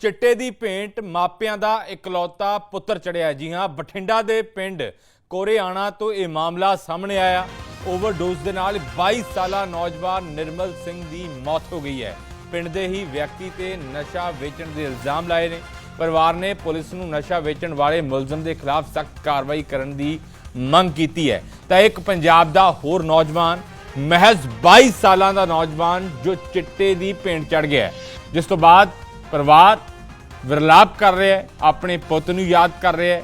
ਚਿੱਟੇ ਦੀ ਭੇਂਟ ਮਾਪਿਆਂ ਦਾ ਇਕਲੌਤਾ ਪੁੱਤਰ ਚੜਿਆ ਜੀ ਹਾਂ ਬਠਿੰਡਾ ਦੇ ਪਿੰਡ ਕੋਰੇਆਣਾ ਤੋਂ ਇਹ ਮਾਮਲਾ ਸਾਹਮਣੇ ਆਇਆ। ਓਵਰਡੋਜ਼ ਦੇ ਨਾਲ 22 ਸਾਲਾ ਨੌਜਵਾਨ ਨਿਰਮਲ ਸਿੰਘ ਦੀ ਮੌਤ ਹੋ ਗਈ ਹੈ। ਪਿੰਡ ਦੇ ਹੀ ਵਿਅਕਤੀ ਤੇ ਨਸ਼ਾ ਵੇਚਣ ਦੇ ਇਲਜ਼ਾਮ ਲਾਏ ਨੇ। ਪਰਿਵਾਰ ਨੇ ਪੁਲਿਸ ਨੂੰ ਨਸ਼ਾ ਵੇਚਣ ਵਾਲੇ ਮੁਲਜ਼ਮ ਦੇ ਖਿਲਾਫ ਸਖਤ ਕਾਰਵਾਈ ਕਰਨ ਦੀ ਮੰਗ ਕੀਤੀ ਹੈ। ਤਾਂ ਇੱਕ ਪੰਜਾਬ ਦਾ ਹੋਰ ਨੌਜਵਾਨ, ਮਹਿਜ਼ 22 ਸਾਲਾਂ ਦਾ ਨੌਜਵਾਨ ਜੋ ਚਿੱਟੇ ਦੀ ਭੇਂਟ ਚੜ ਗਿਆ ਜਿਸ ਤੋਂ ਬਾਅਦ ਪਰਿਵਾਰ ਵਿਰਲਾਪ ਕਰ ਰਿਹਾ ਹੈ, ਆਪਣੇ ਪੁੱਤ ਨੂੰ ਯਾਦ ਕਰ ਰਿਹਾ ਹੈ,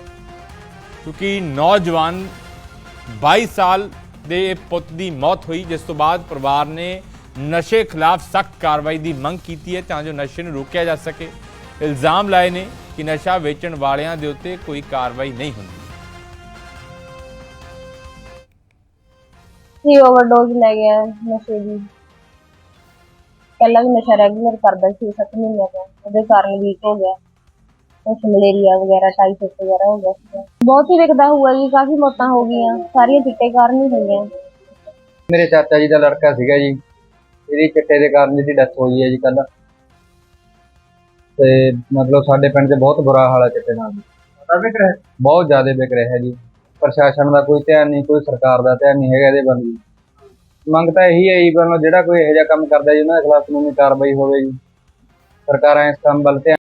ਕਿਉਂਕਿ ਨੌਜਵਾਨ 22 ਸਾਲ ਦੇ ਪੁੱਤ ਦੀ ਮੌਤ ਹੋਈ, ਜਿਸ ਤੋਂ ਬਾਅਦ ਪਰਿਵਾਰ ਨੇ ਨਸ਼ੇ ਖਿਲਾਫ ਸਖਤ ਕਾਰਵਾਈ ਦੀ ਮੰਗ ਕੀਤੀ ਹੈ, ਤਾਂ ਜੋ ਨਸ਼ੇ ਨੂੰ ਰੋਕਿਆ ਜਾ ਸਕੇ। ਇਲਜ਼ਾਮ ਲਾਏ ਨੇ ਕਿ ਨਸ਼ਾ ਵੇਚਣ ਵਾਲਿਆਂ ਦੇ ਉੱਤੇ ਕੋਈ ਕਾਰਵਾਈ ਨਹੀਂ ਹੁੰਦੀ। ਸੀ ਓਵਰਡੋਜ਼ ਲੈ ਗਿਆ ਨਸ਼ੇ ਦੀ? ਪਹਿਲਾਂ ਵੀ ਨਸ਼ਾ ਰੈਗੂਲਰ ਕਰਦਾ ਸੀ 7 ਮਹੀਨਿਆਂ ਤੋਂ। ਉਹਦੇ ਕਾਰਨ ਵੀਕ ਹੋ ਗਿਆ। ਕੁਛ ਮਲੇਰੀਆ ਵਗੈਰਾ ਟਾਈਫਾਇਡ ਵਗੈਰਾ ਹੋ ਗਿਆ ਬਹੁਤ ਹੀ ਵਿਕਦਾ ਹੁਆ ਜੀ ਕਾਫੀ ਮੌਤਾਂ ਹੋ ਗਈਆਂ। ਸਾਰੀਆਂ ਚਿੱਟੇ ਕਾਰਨ ਹੀ ਹੋਈਆਂ। ਮੇਰੇ ਚਾਚਾ ਜੀ ਦਾ ਲੜਕਾ ਸੀਗਾ ਜੀ। ਇਹਦੀ ਚਿੱਟੇ ਦੇ ਕਾਰਨ ਜਿਹਦੀ ਡੈਥ ਹੋਈ ਹੈ ਜੀ ਕੱਲ ਤੇ ਮਤਲਬ ਸਾਡੇ ਪਿੰਡ 'ਚ ਬਹੁਤ ਬੁਰਾ ਹਾਲ ਹੈ ਚਿੱਟੇ ਨਾਲ ਵਿਕ ਰਿਹਾ ਬਹੁਤ ਜ਼ਿਆਦਾ ਵਿਕ ਰਿਹਾ ਜੀ। ਪ੍ਰਸ਼ਾਸਨ ਦਾ ਕੋਈ ਧਿਆਨ ਨਹੀਂ ਕੋਈ ਸਰਕਾਰ ਦਾ ਧਿਆਨ ਨਹੀਂ ਹੈਗਾ ਇਹਦੇ ਬੰਦੇ ਮੰਗ ਤਾਂ ਇਹੀ ਹੈ ਜੀ ਵੀ ਜਿਹੜਾ ਕੋਈ ਇਹੋ ਜਿਹਾ ਕੰਮ ਕਰਦਾ ਜੀ, ਉਹਨਾਂ ਦੇ ਖਿਲਾਫ ਕਾਨੂੰਨੀ ਕਾਰਵਾਈ ਹੋਵੇ ਜੀ। ਸਰਕਾਰਾਂ ਇਸ ਕੰਮ ਵੱਲ ਧਿਆਨ